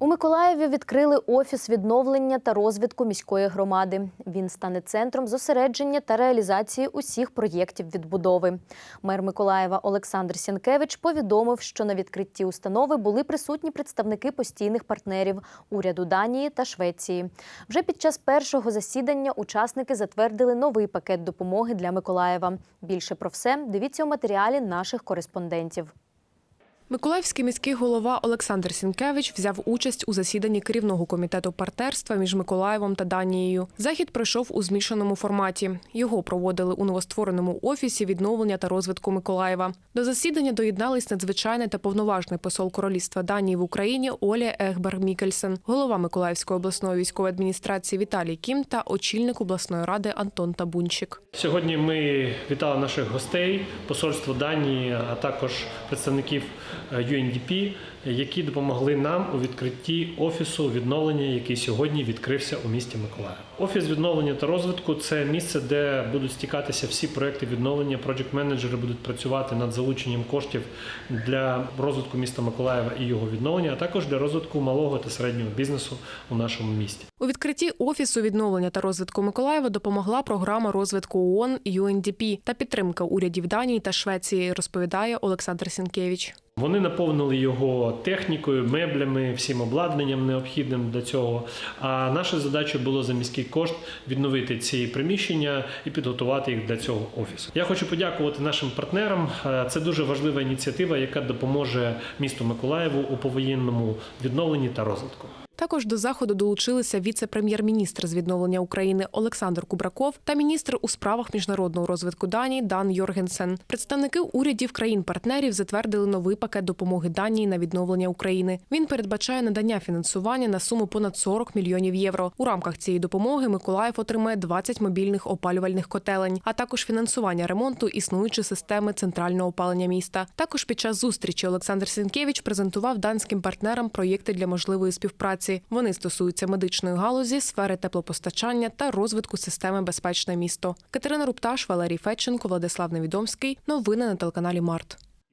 У Миколаєві відкрили офіс відновлення та розвитку міської громади. Він стане центром зосередження та реалізації усіх проєктів відбудови. Мер Миколаєва Олександр Сінкевич повідомив, що на відкритті установи були присутні представники постійних партнерів уряду Данії та Швеції. Вже під час першого засідання учасники затвердили новий пакет допомоги для Миколаєва. Більше про все дивіться у матеріалі наших кореспондентів. Миколаївський міський голова Олександр Сінкевич взяв участь у засіданні керівного комітету партнерства між Миколаєвом та Данією. Захід пройшов у змішаному форматі. Його проводили у новоствореному офісі відновлення та розвитку Миколаєва. До засідання доєднались надзвичайний та повноважний посол королівства Данії в Україні Оля Егбер Мікельсен, голова Миколаївської обласної військової адміністрації Віталій Кім та очільник обласної ради Антон Табунчик. Сьогодні ми вітали наших гостей, посольство Данії, а також представників UNDP, які допомогли нам у відкритті офісу відновлення, який сьогодні відкрився у місті Миколаїв. Офіс відновлення та розвитку це місце, де будуть стікатися всі проекти відновлення. Проджект менеджери будуть працювати над залученням коштів для розвитку міста Миколаєва і його відновлення, а також для розвитку малого та середнього бізнесу у нашому місті. У відкритті офісу відновлення та розвитку Миколаєва допомогла програма розвитку ООН UNDP та підтримка урядів Данії та Швеції, розповідає Олександр Сінкевич. Вони наповнили його технікою, меблями, всім обладнанням необхідним для цього. А наша задача було за міський кошт відновити ці приміщення і підготувати їх для цього офісу. Я хочу подякувати нашим партнерам. Е, Це дуже важлива ініціатива, яка допоможе місту Миколаєву у повоєнному відновленні та розвитку. Також до заходу долучилися віце-прем'єр-міністр з відновлення України Олександр Кубраков та міністр у справах міжнародного розвитку Данії Дан Йоргенсен. Представники урядів країн-партнерів затвердили новий пакет допомоги Данії на відновлення України. Він передбачає надання фінансування на суму понад 40 мільйонів євро. У рамках цієї допомоги Миколаїв отримає 20 мобільних опалювальних котелень, а також фінансування ремонту існуючої системи центрального опалення міста. Також під час зустрічі Олександр Сінкевич презентував данським партнерам проєкти для можливої співпраці. Вони стосуються медичної галузі, сфери теплопостачання та розвитку системи Безпечне місто. Катерина Рупташ, Валерій Федченко, Владислав Невідомський. Новини на телеканалі Март.